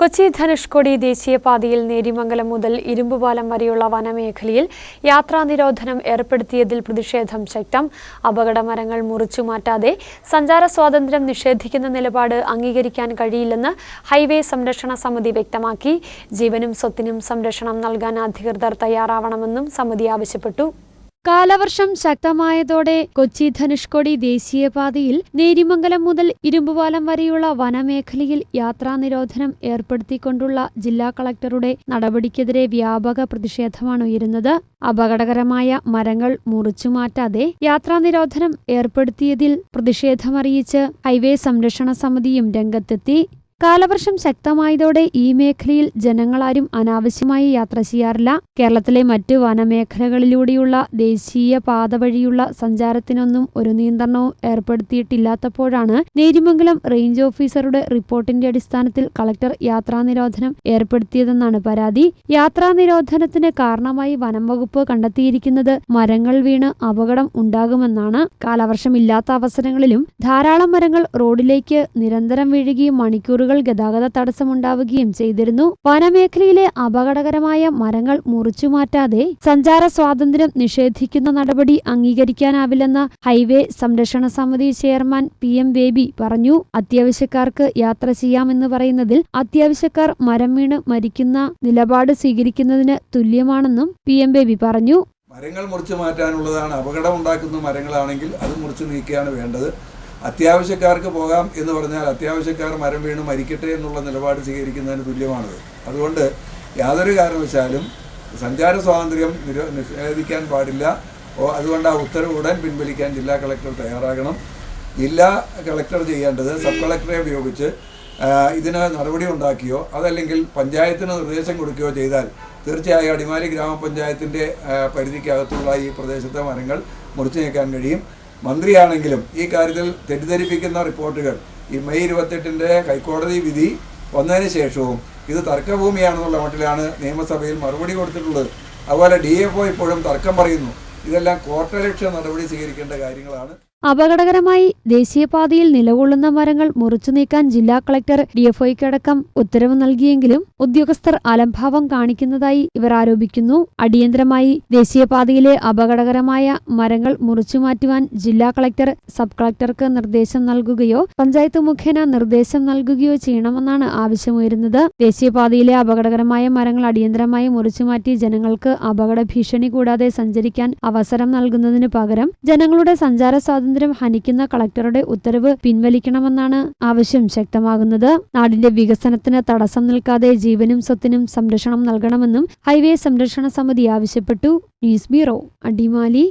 കൊച്ചി ധനുഷ്കോടി ദേശീയപാതയിൽ നേരിമംഗലം മുതൽ ഇരുമ്പുപാലം വരെയുള്ള വനമേഖലയിൽ യാത്രാ നിരോധനം ഏർപ്പെടുത്തിയതിൽ പ്രതിഷേധം ശക്തം. അപകടമരങ്ങൾ മുറിച്ചു മാറ്റാതെ സഞ്ചാര സ്വാതന്ത്ര്യം നിഷേധിക്കുന്ന നിലപാട് അംഗീകരിക്കാൻ കഴിയില്ലെന്ന് ഹൈവേ സംരക്ഷണ സമിതി വ്യക്തമാക്കി. ജീവനും സ്വത്തിനും സംരക്ഷണം നൽകാൻ അധികൃതർ തയ്യാറാവണമെന്നും സമിതി ആവശ്യപ്പെട്ടു. കാലവർഷം ശക്തമായതോടെ കൊച്ചി ധനുഷ്കോടി ദേശീയപാതയിൽ നേരിമംഗലം മുതൽ ഇരുമ്പുപാലം വരെയുള്ള വനമേഖലയിൽ യാത്രാ നിരോധനം ഏർപ്പെടുത്തിക്കൊണ്ടുള്ള ജില്ലാ കളക്ടറുടെ നടപടിക്കെതിരെ വ്യാപക പ്രതിഷേധമാണ് ഉയരുന്നത്. അപകടകരമായ മരങ്ങൾ മുറിച്ചുമാറ്റാതെ യാത്രാ നിരോധനം ഏർപ്പെടുത്തിയതിൽ പ്രതിഷേധമറിയിച്ച് ഹൈവേ സംരക്ഷണ സമിതിയും രംഗത്തെത്തി. കാലവർഷം ശക്തമായതോടെ ഈ മേഖലയിൽ ജനങ്ങളാരും അനാവശ്യമായി യാത്ര ചെയ്യാറില്ല. കേരളത്തിലെ മറ്റ് വനമേഖലകളിലൂടെയുള്ള ദേശീയ പാത വഴിയുള്ള സഞ്ചാരത്തിനൊന്നും ഒരു നിയന്ത്രണവും ഏർപ്പെടുത്തിയിട്ടില്ലാത്തപ്പോഴാണ് നേരിമംഗലം റേഞ്ച് ഓഫീസറുടെ റിപ്പോർട്ടിന്റെ അടിസ്ഥാനത്തിൽ കളക്ടർ യാത്രാ നിരോധനം ഏർപ്പെടുത്തിയതെന്നാണ് പരാതി. യാത്രാ നിരോധനത്തിന് കാരണമായി വനം വകുപ്പ് കണ്ടെത്തിയിരിക്കുന്നത് മരങ്ങൾ വീണ് അപകടം ഉണ്ടാകുമെന്നാണ്. കാലവർഷമില്ലാത്ത അവസരങ്ങളിലും ധാരാളം മരങ്ങൾ റോഡിലേക്ക് നിരന്തരം വീഴുകയും മണിക്കൂറുകൾ ഗതാഗത തടസ്സമുണ്ടാവുകയും ചെയ്തിരുന്നു. വനമേഖലയിലെ അപകടകരമായ മരങ്ങൾ മുറിച്ചുമാറ്റാതെ സഞ്ചാര സ്വാതന്ത്ര്യം നിഷേധിക്കുന്ന നടപടി അംഗീകരിക്കാനാവില്ലെന്ന് ഹൈവേ സംരക്ഷണ സമിതി ചെയർമാൻ പി എം ബേബി പറഞ്ഞു. അത്യാവശ്യക്കാർക്ക് യാത്ര ചെയ്യാമെന്ന് പറയുന്നതിൽ അത്യാവശ്യക്കാർ മരം വീണ് മരിക്കുന്ന നിലപാട് സ്വീകരിക്കുന്നതിന് തുല്യമാണെന്നും പി എം ബേബി പറഞ്ഞു. മരങ്ങൾ മുറിച്ച് മാറ്റാനുള്ളതാണ്. അപകടം ഉണ്ടാക്കുന്ന മരങ്ങളാണെങ്കിൽ അത് മുറിച്ചു നീക്കുകയാണ് വേണ്ടത്. അത്യാവശ്യക്കാർക്ക് പോകാം എന്ന് പറഞ്ഞാൽ അത്യാവശ്യക്കാർ മരം വീണ് മരിക്കട്ടെ എന്നുള്ള നിലപാട് സ്വീകരിക്കുന്നതിന് തുല്യമാണത്. അതുകൊണ്ട് യാതൊരു കാരണവശാലും സഞ്ചാര സ്വാതന്ത്ര്യം നിരോ നിഷേധിക്കാൻ പാടില്ല. അതുകൊണ്ട് ആ ഉത്തരവ് ഉടൻ പിൻവലിക്കാൻ ജില്ലാ കളക്ടർ തയ്യാറാകണം. ജില്ലാ കളക്ടർ ചെയ്യേണ്ടത് സബ് കളക്ടറെ ഉപയോഗിച്ച് ഇതിന് നടപടി ഉണ്ടാക്കിയോ അതല്ലെങ്കിൽ പഞ്ചായത്തിന് നിർദ്ദേശം കൊടുക്കുകയോ ചെയ്താൽ തീർച്ചയായും അടിമാലി ഗ്രാമപഞ്ചായത്തിന്റെ പരിധിക്കകത്തുള്ള ഈ പ്രദേശത്തെ മരങ്ങൾ മുറിച്ചു നീക്കാൻ കഴിയും. മന്ത്രിയാണെങ്കിലും ഈ കാര്യത്തിൽ തെറ്റിദ്ധരിപ്പിക്കുന്ന റിപ്പോർട്ടുകൾ ഈ മെയ് ഇരുപത്തെട്ടിന്റെ ഹൈക്കോടതി വിധി വന്നതിന് ശേഷവും ഇത് തർക്കഭൂമിയാണെന്നുള്ള മട്ടിലാണ് നിയമസഭയിൽ മറുപടി കൊടുത്തിട്ടുള്ളത്. അതുപോലെ ഡി എഫ് ഇപ്പോഴും തർക്കം പറയുന്നു. ഇതെല്ലാം കോർട്ടലക്ഷ്യ നടപടി സ്വീകരിക്കേണ്ട കാര്യങ്ങളാണ്. അപകടകരമായി ദേശീയപാതയിൽ നിലകൊള്ളുന്ന മരങ്ങൾ മുറിച്ചു നീക്കാൻ ജില്ലാ കളക്ടർ ഡിഎഫ്ഒയ്ക്കടക്കം ഉത്തരവ് നൽകിയെങ്കിലും ഉദ്യോഗസ്ഥർ അലംഭാവം കാണിക്കുന്നതായി ഇവർ ആരോപിക്കുന്നു. അടിയന്തരമായി ദേശീയപാതയിലെ അപകടകരമായ മരങ്ങൾ മുറിച്ചു മാറ്റുവാൻ ജില്ലാ കളക്ടർ സബ് കളക്ടർക്ക് നിർദ്ദേശം നൽകുകയോ പഞ്ചായത്ത് മുഖേന നിർദ്ദേശം നൽകുകയോ ചെയ്യണമെന്നാണ് ആവശ്യമുയരുന്നത്. ദേശീയപാതയിലെ അപകടകരമായ മരങ്ങൾ അടിയന്തരമായി മുറിച്ചു മാറ്റി ജനങ്ങൾക്ക് അപകട ഭീഷണി കൂടാതെ സഞ്ചരിക്കാൻ അവസരം നൽകുന്നതിന് പകരം ജനങ്ങളുടെ സഞ്ചാര സ്വാതന്ത്ര്യം ഹനിക്കുന്ന കളക്ടറുടെ ഉത്തരവ് പിൻവലിക്കണമെന്നാണ് ആവശ്യം ശക്തമാകുന്നത്. നാടിന്റെ വികസനത്തിന് തടസ്സം നിൽക്കാതെ ജീവനും സ്വത്തിനും സംരക്ഷണം നൽകണമെന്നും ഹൈവേ സംരക്ഷണ സമിതി ആവശ്യപ്പെട്ടു. News bureau Adimali.